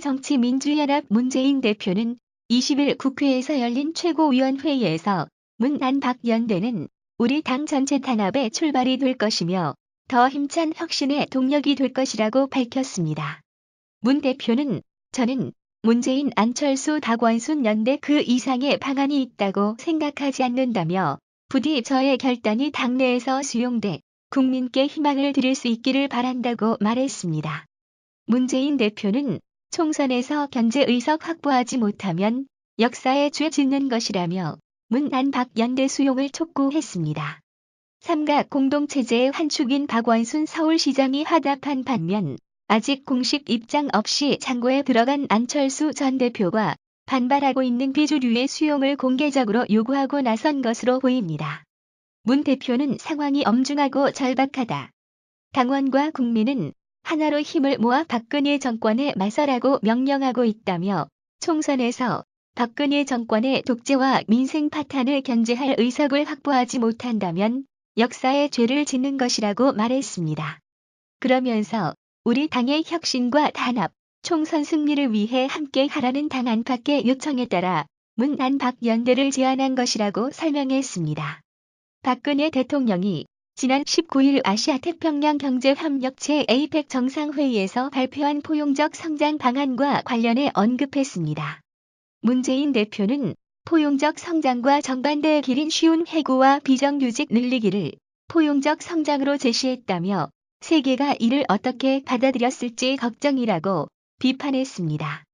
새정치민주연합 문재인 대표는 20일 국회에서 열린 최고위원회의에서 문안박 연대는 우리 당 전체 단합의 출발이 될 것이며 더 힘찬 혁신의 동력이 될 것이라고 밝혔습니다. 문 대표는 저는 문재인 안철수 박원순 연대 그 이상의 방안이 있다고 생각하지 않는다며 부디 저의 결단이 당내에서 수용돼 국민께 희망을 드릴 수 있기를 바란다고 말했습니다. 문재인 대표는 총선에서 견제 의석 확보하지 못하면 역사에 죄 짓는 것이라며 문안 박 연대 수용을 촉구했습니다. 삼각 공동체제의 한 축인 박원순 서울시장이 화답한 반면 아직 공식 입장 없이 창고에 들어간 안철수 전 대표가 반발하고 있는 비주류의 수용을 공개적으로 요구하고 나선 것으로 보입니다. 문 대표는 상황이 엄중하고 절박하다. 당원과 국민은 하나로 힘을 모아 박근혜 정권에 맞서라고 명령하고 있다며 총선에서 박근혜 정권의 독재와 민생 파탄을 견제할 의석을 확보하지 못한다면 역사의 죄를 짓는 것이라고 말했습니다. 그러면서 우리 당의 혁신과 단합, 총선 승리를 위해 함께 하라는 당 안팎의 요청에 따라 문안박 연대를 제안한 것이라고 설명했습니다. 박근혜 대통령이 지난 19일 아시아 태평양 경제 협력체 APEC 정상회의에서 발표한 포용적 성장 방안과 관련해 언급했습니다. 문재인 대표는 포용적 성장과 정반대의 길인 쉬운 해고와 비정규직 늘리기를 포용적 성장으로 제시했다며 세계가 이를 어떻게 받아들였을지 걱정이라고 비판했습니다.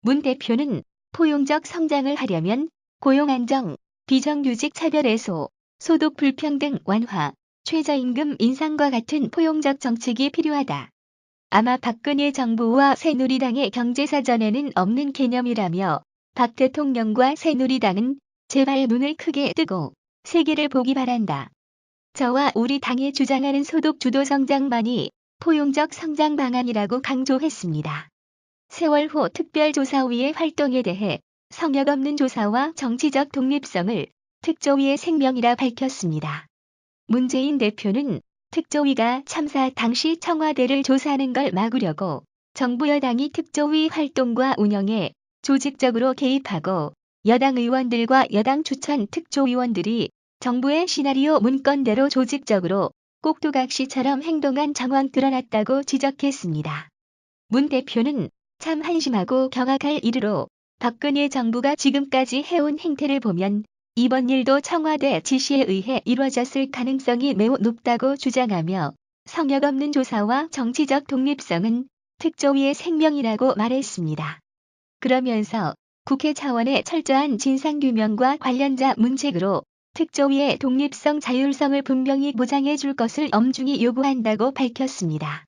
문 대표는 포용적 성장을 하려면 고용 안정, 비정규직 차별 해소, 소득 불평등 완화, 최저임금 인상과 같은 포용적 정책이 필요하다. 아마 박근혜 정부와 새누리당의 경제사전에는 없는 개념이라며 박 대통령과 새누리당은 제발 눈을 크게 뜨고 세계를 보기 바란다. 저와 우리 당이 주장하는 소득 주도 성장만이 포용적 성장 방안이라고 강조했습니다. 세월호 특별조사위의 활동에 대해 성역 없는 조사와 정치적 독립성을 특조위의 생명이라 밝혔습니다. 문재인 대표는 특조위가 참사 당시 청와대를 조사하는 걸 막으려고 정부 여당이 특조위 활동과 운영에 조직적으로 개입하고 여당 의원들과 여당 추천 특조위원들이 정부의 시나리오 문건대로 조직적으로 꼭두각시처럼 행동한 정황 드러났다고 지적했습니다. 문 대표는 참 한심하고 경악할 일으로 박근혜 정부가 지금까지 해온 행태를 보면 이번 일도 청와대 지시에 의해 이루어졌을 가능성이 매우 높다고 주장하며 성역 없는 조사와 정치적 독립성은 특조위의 생명이라고 말했습니다. 그러면서 국회 차원의 철저한 진상규명과 관련자 문책으로 특조위의 독립성 자율성을 분명히 보장해 줄 것을 엄중히 요구한다고 밝혔습니다.